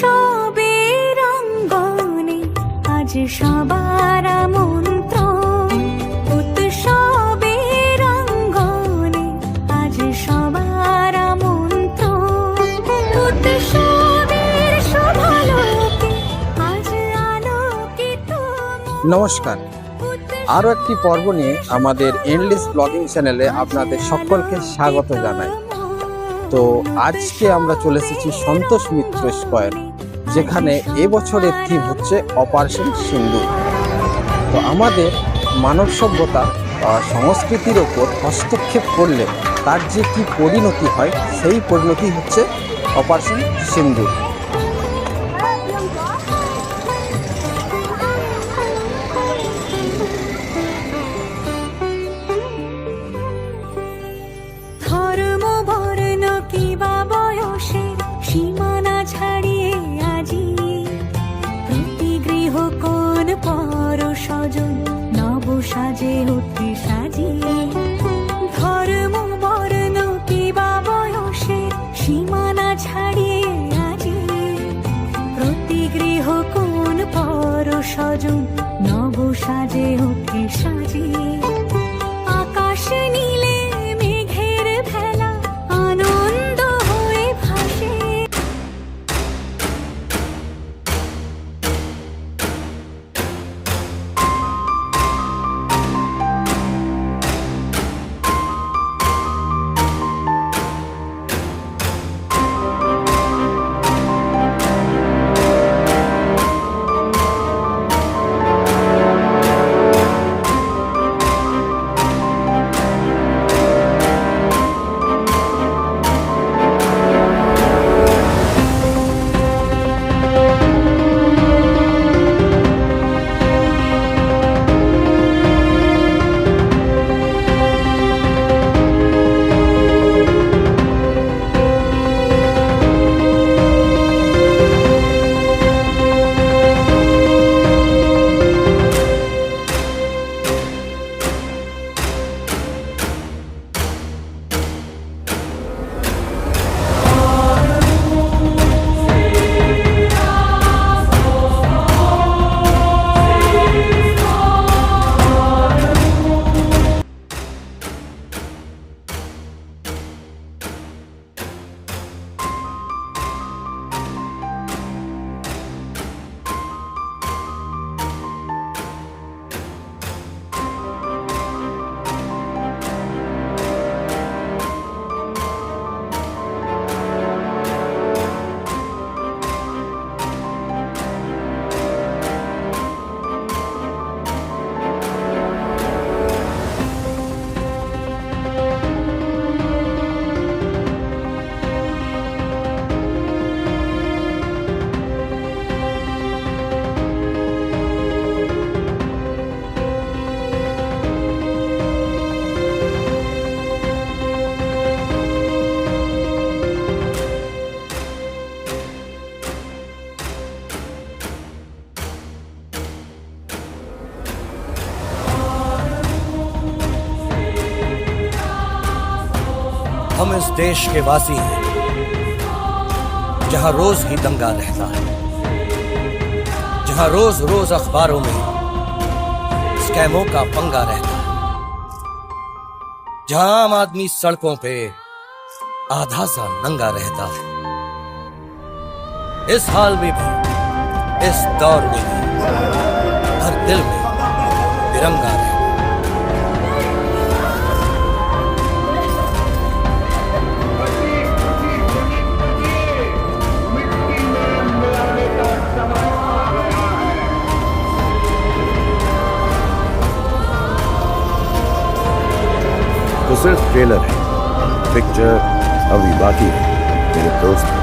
সবার সবার নমস্কার। আরও একটি পর্ব নিয়ে আমাদের এন্ডলেস ব্লগিং চ্যানেলে আপনাদের সকলকে স্বাগত জানাই। তো আজকে আমরা চলে এসেছি সন্তোষ মিত্র স্কোয়ার, যেখানে এবছরের থিম হচ্ছে অপারেশন সিন্ধু তো আমাদের মানব সভ্যতা সংস্কৃতির ওপর হস্তক্ষেপ করলে তার যে কি পরিণতি হয়, সেই পরিণতি হচ্ছে অপারেশন সিন্ধু সাজে উঠে हम इस देश के वासी हैं, जहाँ रोज ही दंगा रहता है, जहाँ रोज रोज अखबारों में स्कैमों का पंगा रहता है, जहाँ आम आदमी सड़कों पे आधा सा नंगा रहता है। इस हाल में भी, इस दौर में भी, हर दिल में तिरंगा रहता तो सिर्फ़ ट्रेलर है। पिक्चर अभी बाकी है। मेरे दोस्त